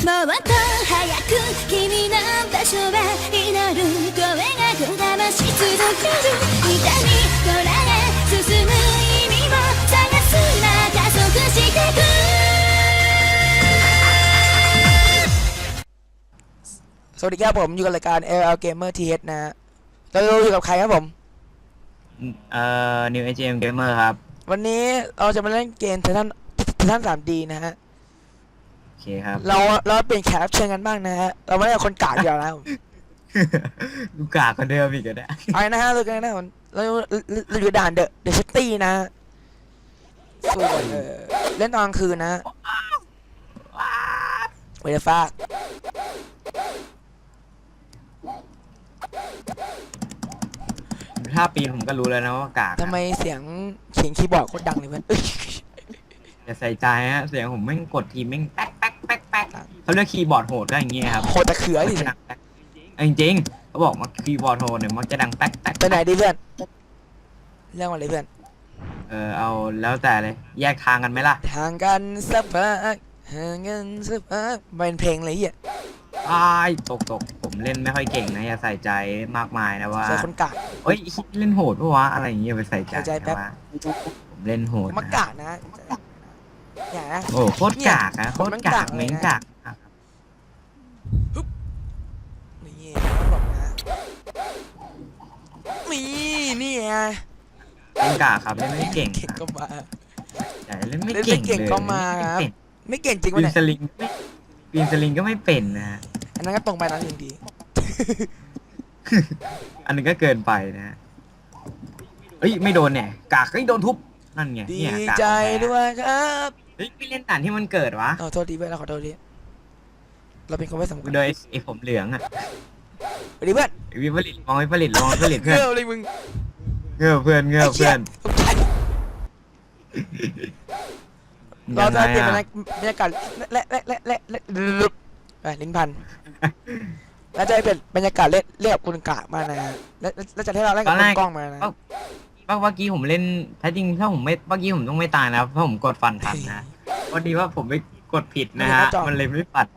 もっと早く君の場所へ祈る声がこだまし続ける痛みこらえ進む意味を探すな加速してく สวัสดีครับผมอยู่กับรายการ LL Gamer TH นะฮะเราอยู่กับใครครับผม เอ่อ New AGM Gamer ครับ วันนี้เราจะมาเล่นเกมไททันไททัน 3D นะฮะ โอ เคครับ เราเราเปลี่ยนแขกรับเชิญกันบ้างนะฮะเราไม่ได้เอาคนกากเดียวแล้วลูกกากคนเดิมอีกก็ได้เอานะฮะเรากันนะผมเราเราอยู่ด่านเดอะเดอะซิตี้นะฮะส่วนเออเล่นตอนกลางคืนนะฮะเวลฟ้าถ้าปีนผมก็รู้แล้วนะว่ากากทำไมเสียงเขียนคีย์บอร์ดโคตรดังเลยเพื่อนเอ้ยอย่าใส่ใจฮะ เสียงผมแม่งกดทีแม่งแป๊ก เขาเรียกคีย์บอร์ดโหดก็อย่างเงี้ยครับโคตรตะเขือดิจะดังแป๊กเอาจริงๆเขาบอกว่าคีย์บอร์ดโหดเนี่ยมันจะดังแป๊กแป๊กไปไหนดีเพื่อนเรื่องอะไรเพื่อน เออเอาแล้วแต่เลยแยกทางกันไหมล่ะทางกันสักพักห่างกันสักพักเป็นเพลงอะไรเหี้ยอ้ายตกตกผมเล่นไม่ค่อยเก่งนะอย่าใส่ใจมากมายนะว่าใส่คนกาก เอ้ยเล่นโหดปะวะอะไรอย่างเงี้ยไปใส่ใจใส่ใจแป๊บ นะว่าผมเล่นโหดมักนะกากนะอย่านะ โอ้โคตรกากอะโคตรกากมันกากเลยนะเม้งกาก อะนี่ต้องบอกนะนี่นี่ไงเล่นกากครับเล่นไม่เก่งเก่งครับก็มาใช่เล่นไม่เล่นไม่เก่งเก่งเลยก็มาครับเล่นไม่เก่งจริงไม่วะเก่งปีเนี่ยนสลิงไม่ปีนสลิงก็ไม่เป็นนะฮะอันนั้นก็ตรงไปนะหนึ่งทีอันนี้ก็เกินไปนะฮะเอ้ยไม่โดนเนี่ยกากเฮ้ยโดนทุบนั่นไงดีเนี่ยกากใจของแท้ด้วยครับเฮ้ยไม่เล่นด่านที่มันเกิดวะ เอาโทษทีเพื่อนเราขอโทษที เราเป็นคนไม่สำคัญโดยไอ้ผมเหลืองอะสวัสดีเพื่อนไอ้วิผลิตมองวิผลิตมองวิผลิตเพื่อนเงื่อเลยมึงเงือบเพื่อนเงือบเพื่อนตกใจเราจะเปลี่ยนบรรงไงยากบรรยากาศและและและและและไปลิ้นพันแล้วจะเปลี่ยนบรรยากาศเล่นเรียกคุณกะมานะและและจะให้เราเล่นกับคุณกล้องมานะเมื่อกี้ผมเล่นแท้จริงถ้าผมไม่เมื่อกี้ผมต้องไม่ตายนะเพราะผมกดฟันทันนะพอดีว่าผมไปกดผิดนะฮะมันเลยไม่ปัด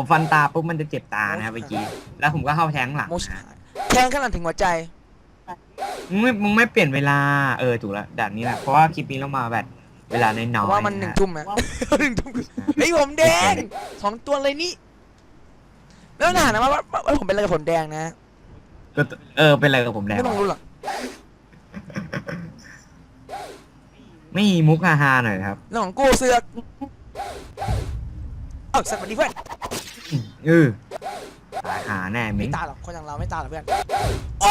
ผมฟันตาปุ๊บมันจะเจ็บตานะครับเมื่อกี้ แล้วผมก็เข้าแทงหลังโมชนะแทงขนาดถึงหัวใจ มึงไม่มึงไม่เปลี่ยนเวลา เออถูกแล้วแบบนี้แหละ เพราะว่าคลิปนี้เรามาแบบเวลาน้อยเพๆราะว่ามันหนึ่งทุ่มนะหนึ่งทุ่มไอ้ยผมแดงสองตัวเลยนี่แล้วหนานะว่าว่าว่าผมเป็นอะไรกับผมแดงนะก็เออเป็นอะไรกับผมแล้วไม่ต้องรู้หรอกไม่มีมุกฮาๆหน่อยครับเรื่องของกูเสือกเอ้าสวัสดีเพื่อน เออตายหาแน่ไม่มิ้งตายหรอกคนอย่างเราไม่ตายหรอกเพื่อนโอ้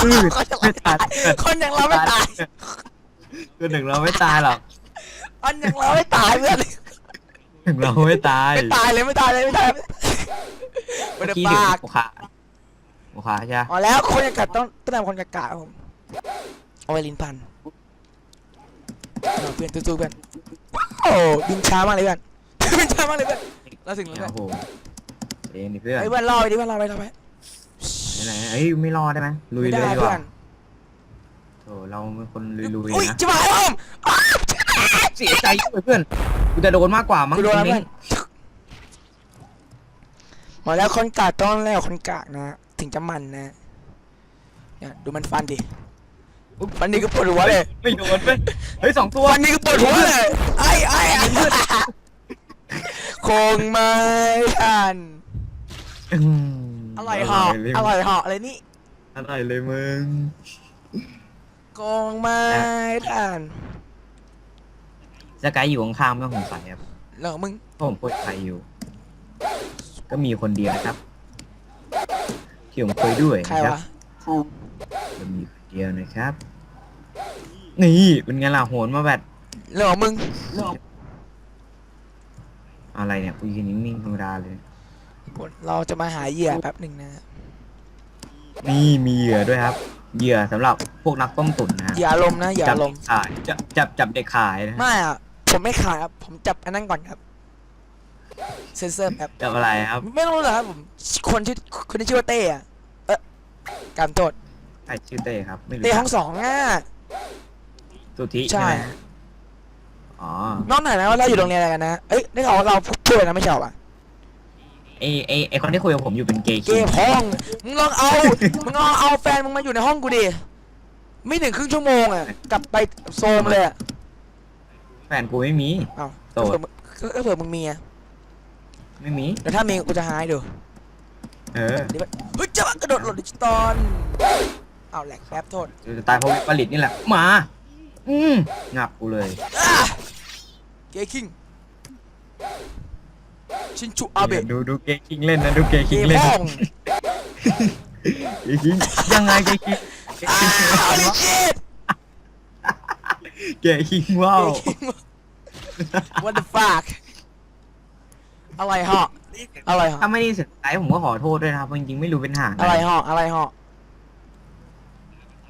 เออคนอย่างไม่เราตายคนอย่างเราไม่ตายคือหนึ่งเราไม่ตายหรอกคนอย่างเราไม่ตายเพื่อนหนึ่งเราไม่ตายไม่ตายเลยไม่ตายเลยไม่ตายไม่เมื่อได้กี้ปเดี๋ยวากโอคาโอคาใช่ไหมอ๋อแล้วคนกากาต้องต้องทำคนกากาครับผมเอาไว้ลิ้นพันเอาเพื่อนสู้ๆเพื่อนโอ้บินช้ามากเลยเพื่อนบินช้ามากเลยเพื่อนเราถึงแล้วโอ้เพื่อนโห เอ็นดิเพื่อนไอ้ยเพื่อนรอไปดิเพื่อนรอไปรอไปไหนๆเอ้ยไม่รอดได้ไหมลุยไม่เลยได้ดีกเพื่อว่านโถเราเป็นคนลุยอุ้ยๆนะจิ๋วหายแล้วผมเสียใจด้วยเพื่อนกูจะโดนมากกว่ามั้งกูโดนแล้วมิ้เพื่องนมาแล้วคนกากต้องแล้วคนกากนะ ถึงจะมันนะ เนี่ยดูมันฟันดิอุ๊ยฟันนี่ก็ปวดหัวเลยไม่โดนเว้ยเฮ้ยสองตัวฟันนี่ก็ปวดหัวเลยไอ้ไอ้ไอ้คงไม่ทันม อร่อยเหาะอร่อยเหาะเลยนี่อร่อยเลยมึงคงไม่ทันสกายอยู่ข้างๆไม่ต้องสงสัยครับแล้วมึงเพราะผมคุยใครอยู่ ก็มีคนเดียวนะครับ ที่ผมคุยด้วยใครนะครัวะก็มีคนเดียวนะครับ นี่เป็นไงล่ะโหนมาแบบแล้วมึง อะไรเนี่ยกูยืนนิ่งๆธรรมดาเลย เราจะมาหาเหยื่อแป๊บหนึ่งนะนี่มีเหยื่อด้วยครับ เหยื่อสำหรับพวกนักต้มตุ๋นนะฮะอย่าอารมณ์นะอย่าจับอารเด็มกณ์ขายจับจับจับเด็กขายนะฮะไม่อะผมไม่ขายครับผมจับอันนั้นก่อนครับเซนเซอร์แป๊บ จับอะไรครับไม่รู้เหรอครับผม คนที่คนที่ชื่อว่าเต้อะเออการโทษใครชื่อเต้ครับไม่รู้เต้จักห้องสองอะ สุธิใช่ ใช่ไหมฮะอ๋อน้องไหนนะว่าเราอยู่โรงเรียนอะไรกันนะ เอ้ยได้ข่าวว่าเราพูดอะไรนะไม่ใช่เหรอวะ ไอไอไอคนที่คุยกับผมอยู่เป็นเกย์เกมห้องมึงลองเอา มึงลองเอาแฟนมึงมาอยู่ในห้องกูดิ ไม่ถึงครึ่งชั่วโมงอะ กลับไปโซมเลยอะแฟนกูไม่มี เอ้าโสดก็เผื่อมึงมีอะไม่มีเดี๋ยวถ้ามีกูจะหายดูเออเดี๋ยวเฮ้ยจะกระโดดโหลดดิจิตอลเอาแหลกแป๊บโทษจะตายเพราะวิปริตนี่แหละมาอืมงับกูเลย อะเกย์คิง ชินชุอาเบะดูดูเกย์คิงเล่นนะดูเกย์เกคิงย์เล่นห้องเกย์คิงยังไงเกย์คิงเกย์อ้าคิงวลิจิตเกย์คิงว้าวเกย์คิง what the fuck อะไรเหาะอะไรเหาะถ้าไม่ได้เสียใจผมก็ขอโทษด้วยนะครับจริงๆไม่รู้เป็นหางอะไรเหาะอะไรเหาะ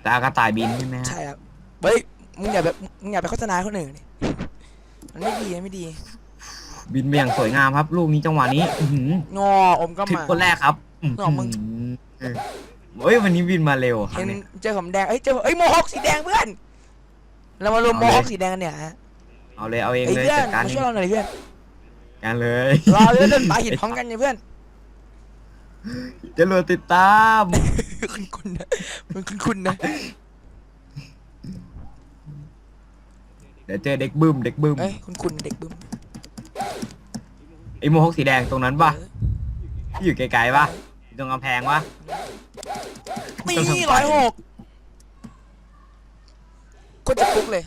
ตากระต่ายบินใช่ไหมฮะใช่ครับเฮ้ยมึงอย่าแบบมึงอย่าไปโฆษณาคนอื่นดิมันไม่ดีมันไม่ดี บินไปอย่างสวยงามครับ ลูกนี้จังหวะนี้อื้อหืองออมก็ถึงมา คนแรกครับหรอมึง เออเฮ้ยวันนี้บินมาเร็วครัเห็บนเนี่ย เจอผมแดงเอ้ยเจอผมเอ้ยโมฮอคสีแดงเพื่อน เรามารวมเอาโมเลย ฮอคสีแดงกันเนี่ยฮะเอาเลยเอาเองเอ้ยเลยเพื่อนจัดการมาเอช่วยงเราหน่อยดิเพื่อนกันเลยรอเล่นปลาหินพร้อมกันเนี่ยเพื่อนจะรวติดตามคุณคุณนะมันคุณคุณนะเดี๋ยวเจอเด็กบึ้มเด็กบึ้มเอ้ยคุณคุณเด็กบึ้ม ไอโมฮกสีแดงตรงนั้นปะเออที่อยู่ไกลๆปะอยู่ตรงกำแพงปะนี่ร้อยหกก็จะปุ๊กเลย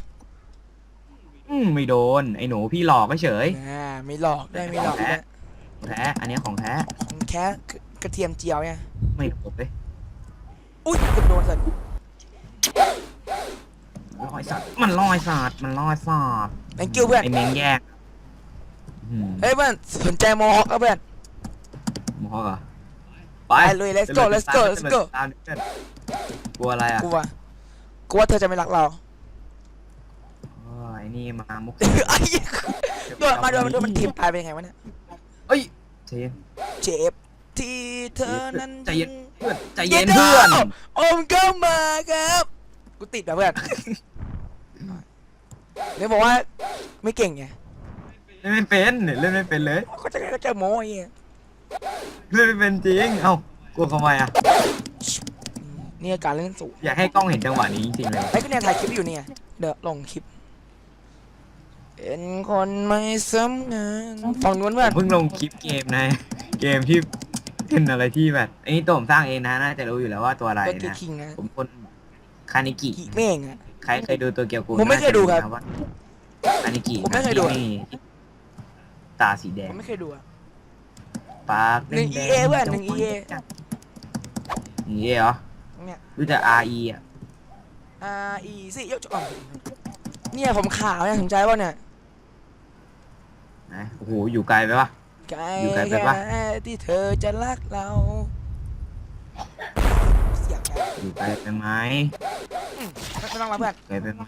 อืมไม่โดน ไอหนูพี่หลอกก็เฉยอ่าไม่หลอกได้ไม่หลอกได้ของแท้ อันนี้ของแท้ ของแค่กระเทียมเจียวเนี่ยไม่โดนเลยอุ้ยเกือบโดนสัตว์ลอยสัตว์มันลอยสัตว์มันลอยสัตว์ thank you เพื่อนไอเมงแยก อืมเฮ้ยเพื่อนสนใจโมฮอคแล้วเพื่อนโมฮอกเหรอไปไปลุย let's go let's go let's go ตามเพื่อนกลัวอะไรอะกูว่ากูว่าเธอจะไม่รักเราโอ้ยไอ้นี่มามุกไอ้เหี้ยโดนมาโดนมาโดนมันทิมตายเป็นยังไงวะเนี่ยเอ้ยเชนเจ็บที่เธอนั้นใจเย็นเพื่อนใจเย็เย็นนเพื่เพื่ออนนโอมก็มาครับกูติดแบบเพื่อนเนี่ยบอกว่าไม่เก่งไง เล่นไม่เป็นเนี่ยเล่นไม่เป็นเลยก็จะก็จะโม้ไอ้เงี้ยเล่นไม่เป็นจริงเอ้ากลัวทำไมอะนี่การเล่นสูงอยากให้กล้องเห็นจังหวะนี้จริงๆเลยไอ้ก็เนี่ยถ่ายคลิปอยู่เนี่ยเดี๋ยวลงคลิปเป็นคนไม่สำงานฝั่งนู้นผเพื่อนมเพิ่งลงคลิปเกมนะเกมที่เป็นอะไรที่แบบอันนี้ตัวผมสร้างเองนะน่าจะรู้อยู่แล้วว่าตัวอะไรเป็นกีนะคิงนะผมคนคานิกิ กีเม่งอะ ใครเคยดูตัวเกียวกูผมไม่เคยดูครับน่าจะนะว่าคานิกิผมไม่เคยดู ที่ ตาสีแดผงมไม่เคยดูอะ ปากหนึ่งแด EA เพื่อนหนึ่ง EA หนึ่ง EA เหรอเนี่ย รู้จัก RE อะ R E สิยกจอเนี่ยผมขาวเนี่ยสนใจป่ะเนี่ยนะโอ้โหอยู่ไกลไปปะ ไกลอยู่ไกลไปแค่ปะที่เธอจะรักเราเสียงไงอยู่ไกลไปไหมไม่ไม่ต้องมาเพื่อนไกลไปไหม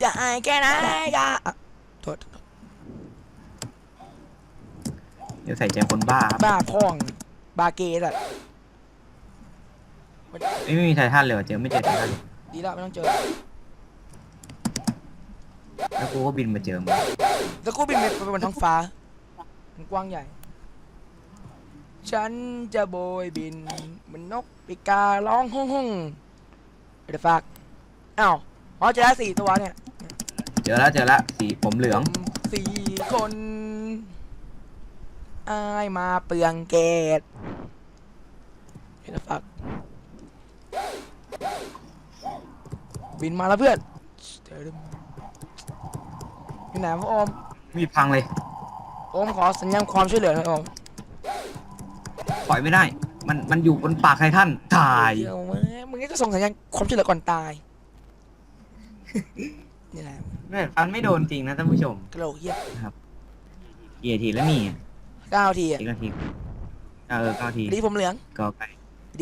อย่าอายแกนะอย่าอะโทษเดี๋ยวใส่ใจคนบ้าครับบ้าพ่องบาเกย์อะเอ้ยไม่มีไททันเลยว่ะเจอไม่เจอไททันเลยดีแล้วไม่ต้องเจอ แล้วกูก็บินมาเจอมึงแล้วกูบินไปไปบนท้องฟ้า มันกว้างใหญ่ ฉันจะโบยบินเหมือนนกปีการ้องห้องห้องเดี๋ยวฝากอ้าวอ๋อเจอแล้วสี่ตัวเนี่ย เจอแล้วเจอแล้วสีผมเหลือง สี่คนอายมาเปลืองเกตเดี๋ยวฝากบินมาแล้วเพื่อนเดี๋ยวอยู่ไหนพ่อโอมมีดพังเลยโอมขอสัญญาณความช่วยเหลือหน่อยโอมปล่อยไม่ได้ มันมันอยู่บนปากไททันตาย เดี๋ยวมึงมึงก็ส่งสัญญาณความช่วยเหลือก่อนตาย นี่แหละแม่ฟันไม่โดนจริงนะท่านผู้ชมกระโหลกเหี้ยกี่นาทีแล้วนี่เก้าทีอะอีกนาทีเออเก้านาทีดีผมเหลืองก็ใกล้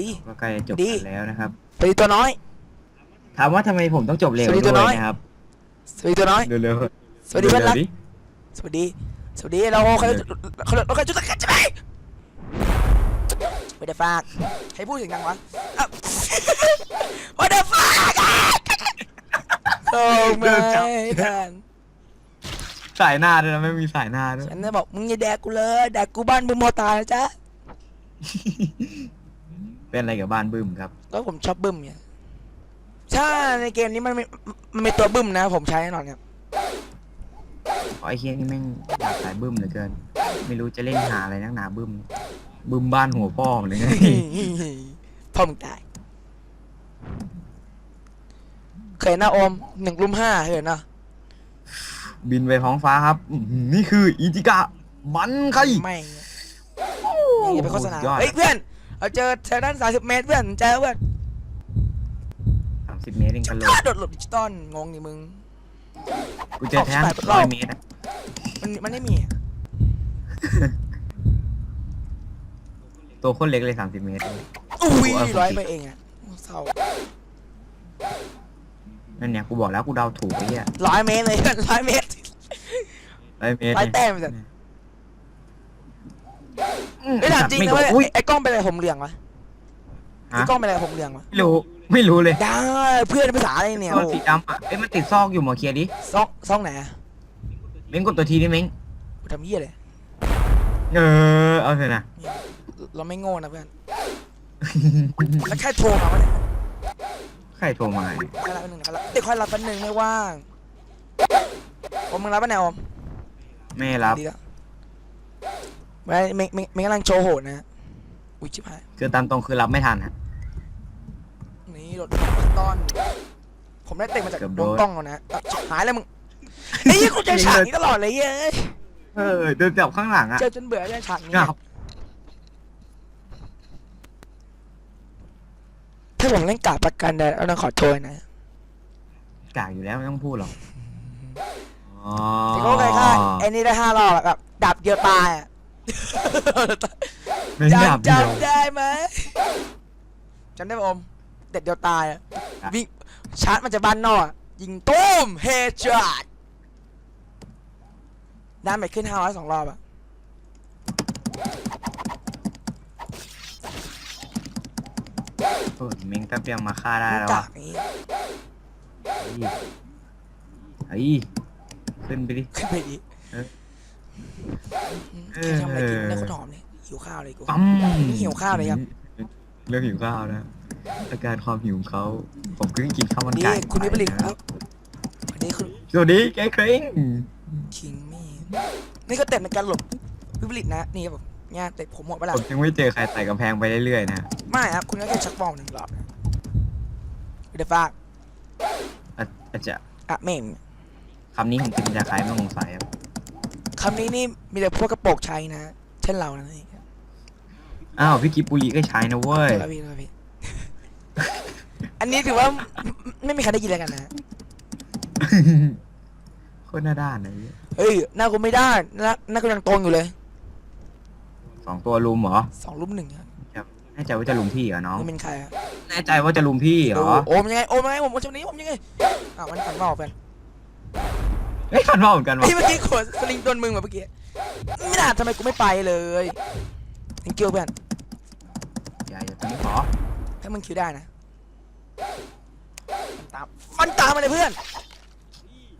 ดีก็ใกล้จะจบดีกันแล้วนะครับสวัสดีตัวน้อย ถามว่าทำไมผมต้องจบเร็วสวัสดีด้ตัวน้วอยยนะครับ สวัสดีตัวน้อย เร็วสวัสดีเพื่อนรักดิสวัสดี สวัสดี เราเขาเขาเราเขาจุดกันใช่ไหมไม่ได้ฝาก ให้พูดเสียงดังวะอะ What the fuck โอ้ไม่ทันสายหน้าด้วยนะไม่มีสายหน้าด้วยฉันจะบอกมึงอย่าแดกกูเลยแดกกูบ้านบึ้มพอตายนะจ๊ะเป็นอะไรกับบ้านบึ้มครับ ก็ผมชอบบึ้มเนี่ยใช่ในเกมนี้มันมีมันมีตัวบึ้มนะ ผมใช้แน่นอนครับเพราะไอ้เคียนี่แม่งอยากสายบึ้มเหลือเกิน ไม่รู้จะเล่นหาอะไรนักหนาบึ้ม บึ้มบ้านหัวพ่อมันเลยไง พ่อมึงตาย เคยนะโอมหนึ่งรุมห้าเคยนะบินไปท้องฟ้าครับอื้อหือนี่คืออีจิกะมันใครแม่งอย่าไปโฆษณาโอ้โหสุดยอดเฮ้ยเพื่อนเราเจอเทอร์ดันสามสิบเมตรเพื่อนเจอเพื่อนสามสิบเมตรเองกันโหลอ้าดโดดหลบดิจิตอลงงดิมึง กูเจอแท้ออกสไตล์ร้อยเมตรอะมันมันไม่มีอะตัวโคนเล็กเลยสามสิบเมตรอุ้ยโอ้โหร้อยไปเองอะเศร้า นั่นเนี่ยกูบอกแล้วกูเดาถูกไอ้เหี้ยร้อยเมตรเลยร้อยเมตรร้อยเมตรร้อยแต้มไปสัตว์ไอ้ยถามจริงไม่นะโดเว้นยอุ้ยไอ้กล้องเป็นอะไรผมเหลืองวะไอ้ฮะกล้องเป็นอะไรผมเหลืองวะไม่รู้ไม่รู้เลยได้เพื่อนภาษาอะไรเนี่ยตัวโอ้สีดำอะเอ้ยมันติดซอกอยู่หมอเคลียร์ดิซ่องซ่องไหนอะเม้งกดตัวทีดิเม้งกูทำเหี้ยเลยเออเอาเถอะนะ เราไม่โง่นะเพื่อนแล้วแค่โทรมาวะเนี่ย ใครโทรมาใครรับแป๊บนึงนะครับเดี๋ยวค่อยรับแป๊บนึงไม่ว่างโอมมึงรับปะเนี่ยโอมไม่รับ ดีแล้วไม่ไม่ไม่ไม่กำลังโชว์โหดนะอุ้ยชิบหาย คือตามตรงคือรับไม่ทันฮะ นี่โดดตอน ผมได้เตะมาจากเกือบดโดวงนกล้องแล้วนะอะชิบหายแล้วมึงไอ้ยี่กูเจอฉากนี้ตลอดเลยเย้ยเออเดินจับข้างหลังอะเจอจนเบื่อเจอฉากนี้งับ ถ้าผมเล่นกาบประกันได้เราต้องขอโทษนะกากอยู่แล้วไม่ต้องพูดหรอกอ๋อแต่ก็เคยฆ่าไอ้นี่ได้ห้ารอบอะแบบดับเดียวตายอะไม่ดาบจำเดียวจำได้ไหมจำได้ปะอมเด็ดเดียวตายอะครับวิ่งชาร์จมันจะบ้านนอกอะยิงตุ้มเฮดช็อตด้านไปขึ้นห้าร้อยสองรอบอะ เออเม้งแป๊บเดียวมาฆ่าได้แล้วกาอะกอย่างนี้เฮ้ยขึ้นไปดิ ขึ้นไปดิเออแค่ทำอะไรกินได้คนหอมเลยหิวข้าวเลยกูปั๊มนี่หิวข้าวเลยครับเรื่องหิวข้าวนะอาการความหิวของเขาผมเพิ่งกินข้าวมันนี่ไก่คุณวิปริตไปคนะรับอันนี้คุณสวัสดีแกเคร่งคิงมี่นี่ก็เต็มในการหลบวิปริตนะนี่ครับผม เนี่ยเตะผมหมดไปแล้วผมยังไม่เจอใครไต่กำแพงไปเรื่อยๆนะฮะไม่ครับคุณก็แค่ชักบอลหนึ่งรอบนะเดี๋ยวฝากอาอาจจะอะเมมคำนี้ผมเป็นจะใครไม่สงสัยครับคำนี้นี่มีแต่พวกกระโปรงใช้นะ เช่นเรานะนี่ครับอ้าวพี่กิบปุยก็ใช้นะเว้ยครับพี่ครับพี่ อันนี้ถือว่าไม่ไม่มีใครได้ยินแล้วกันนะ โคตรหน้าด้านนะไอ้เหี้ยเฮ้ยหน้ากูไม่ได้หน้าหน้ากูยังตรงอยู่เลย สองตัวลุมเหรอสองรูปหนึ่งครับแน่ใจว่าจะลุมพี่เหรอน้องนี่เป็นใครอะแน่ใจว่าจะลุมพี่เหรอโอมยังไงโอมยังไงผมวันนี้ผมยังไงอ้าวมันฝันว่าเป็นเฮ้ยคันว่าเหมือนกันวะไอ้ยเมื่อกี้ขวดสลิงโดนมึงแบบเมื่อกี้ไม่น่าทำไมกูไม่ไปเลย thank you เพื่อนอย่าอย่าตรงนี้ขอถ้ามึงคิวได้นะมันตามมันตามมาเลยเพื่อน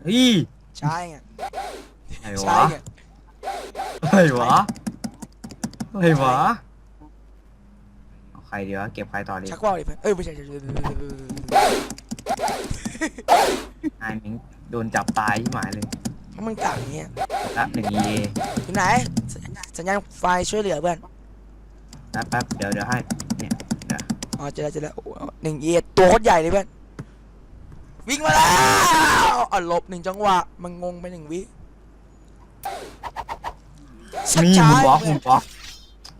เฮ้ยใช่ไงอะไรใช่วะไงอะไรวะ อะไรวะเอาใครดีวะเก็บใครต่อดีชักว่าวเลยเพื่อนเอ้ยไม่ใช่ใช่ใช่ใช่ใช่ใช่นายมิงโดนจับตายที่หมายเลยเพราะมึงกลางอย่างเงี้ยละหนึ่งเออยู่ไหนสัญสัญญาณไฟช่วยเหลือเพื่อนแป๊บแป๊บเดี๋ยวเดี๋ยวให้เนี่ยเดี๋ยวอ๋อเจอแล้วเจอแล้วโอ้โหหนึ่งเอียตัวโคตรใหญ่เลยเพื่อนวิ่งมาแล้วอะหลบหนึ่งจังหวะมันงงไปหนึ่งวิชักนี่ช้ามูนวอล์กเพื่มูอนนวอล์ก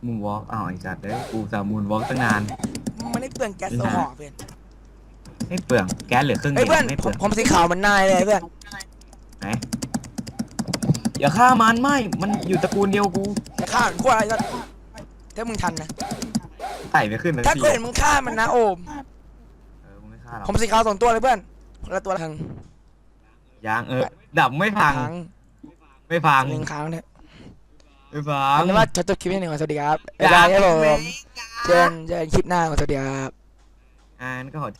มูนวอล์กอ้าวไอ้สัตว์เด้ยกูสามูนวอล์กตั้งนาน มันได้เปลืองแก๊สโซฮอล์เพื่อนไม่เปลืองแก๊สเหลือครึ่งเฮ้เดียเพื่อนยวไม่ผเปลืมองผมสีขาวมันนายเลยเพื่อนไหนอย่าฆ่ามันไม่ มันอยู่ตระกูลเดียวกูจะฆ่ามันขั้วอะไรก็ถ้ามึงทันนะไต่ไม่ขึ้นเลยถ้าทีกูเห็นมึงฆ่ามันนะโอม เออกูไม่ฆ่าหรอกผมสีขาวสองตัวเลยเพื่อนคนละตัวละครั้งยางเออดับไม่พัง ครั้งไม่พัง หนึ่งครั้งเนี่ย ไม่พังเอาเป็นว่าจบคลิปนี้หนึ่งก่อนสวัสดีครับบ๊ายบายครับผมเจอกันเจอกันคลิปหน้าก่อนสวัสดีครับ อ่านก็ขอ